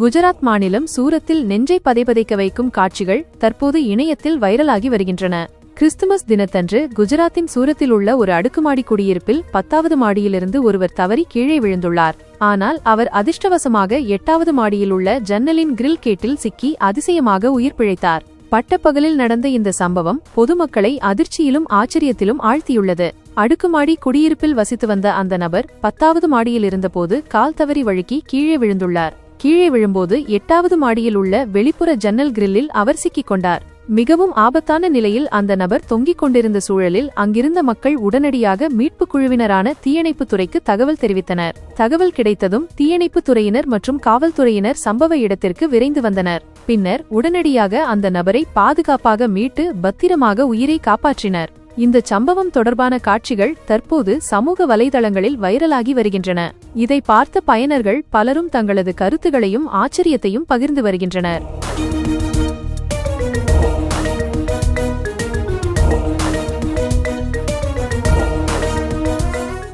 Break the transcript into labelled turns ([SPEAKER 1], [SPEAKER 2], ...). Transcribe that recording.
[SPEAKER 1] குஜராத் மாநிலம் சூரத்தில் நெஞ்சை பதைபதைக்க வைக்கும் காட்சிகள் தற்போது இணையத்தில் வைரலாகி வருகின்றன. கிறிஸ்துமஸ் தினத்தன்று குஜராத்தின் சூரத்தில் உள்ள ஒரு அடுக்குமாடி குடியிருப்பில் பத்தாவது மாடியிலிருந்து ஒருவர் தவறி கீழே விழுந்துள்ளார். ஆனால் அவர் அதிர்ஷ்டவசமாக எட்டாவது மாடியில் உள்ள ஜன்னலின் கிரில் கேட்டில் சிக்கி அதிசயமாக உயிர் பிழைத்தார். பட்டப்பகலில் நடந்த இந்த சம்பவம் பொதுமக்களை அதிர்ச்சியிலும் ஆச்சரியத்திலும் ஆழ்த்தியுள்ளது. அடுக்குமாடி குடியிருப்பில் வசித்து வந்த அந்த நபர் பத்தாவது மாடியில் இருந்தபோது கால் தவறி வழுக்கி கீழே விழுந்துள்ளார். கீழே விழும்போது எட்டாவது மாடியில் உள்ள வெளிப்புற ஜன்னல் கிரில்லில் அவர் சிக்கிக் கொண்டார் மிகவும் ஆபத்தான நிலையில் அந்த நபர் தொங்கிக் கொண்டிருந்த சூழலில் அங்கிருந்த மக்கள் உடனடியாக மீட்புக் குழுவினரான தீயணைப்புத் துறைக்கு தகவல் தெரிவித்தனர். தகவல் கிடைத்ததும் தீயணைப்புத் துறையினர் மற்றும் காவல்துறையினர் சம்பவ இடத்திற்கு விரைந்து வந்தனர். பின்னர் உடனடியாக அந்த நபரை பாதுகாப்பாக மீட்டு பத்திரமாக உயிரை காப்பாற்றினர். இந்த சம்பவம் தொடர்பான காட்சிகள் தற்போது சமூக வலைதளங்களில் வைரலாகி வருகின்றன. இதை பார்த்த பயனர்கள் பலரும் தங்களது கருத்துகளையும் ஆச்சரியத்தையும் பகிர்ந்து வருகின்றனர்.